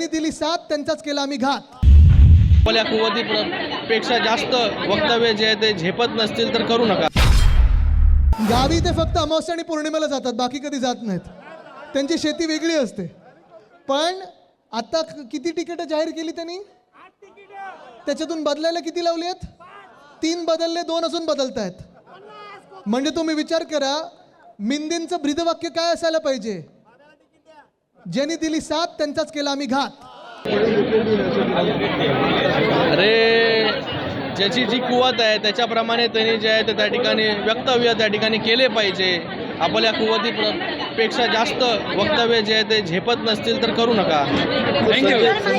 ज्यांनी दिली साथ त्यांचाच केला आम्ही घात. आपल्या कुवती पेक्षा जास्त वक्तव्य जे आहे ते झेपत नसतील तर करू नका. गावी ते फक्त अमावस्या आणि पौर्णिमेला जातात बाकी कधी जात नाहीत. त्यांची शेती वेगळी असते. पण आता किती तिकीटं जाहीर केली त्यांनी? त्याच्यातून बदलायला किती लावली आहेत? तीन बदलले दोन अजून बदलत आहेत म्हणजे तुम्ही विचार करा मिंदींचं ब्रीदवाक्य काय असायला पाहिजे? ज्यांनी दिली साथ त्यांचाच केला आम्ही घात. अरे ज्याची जी कुवत आहे त्याच्याप्रमाणे त्यांनी जे आहे ते त्या ठिकाणी वक्तव्य त्या ठिकाणी केले पाहिजे. आपल्या कुवती पेक्षा जास्त वक्तव्य जे आहे ते झेपत नसतील तर करू नका. थँक्यू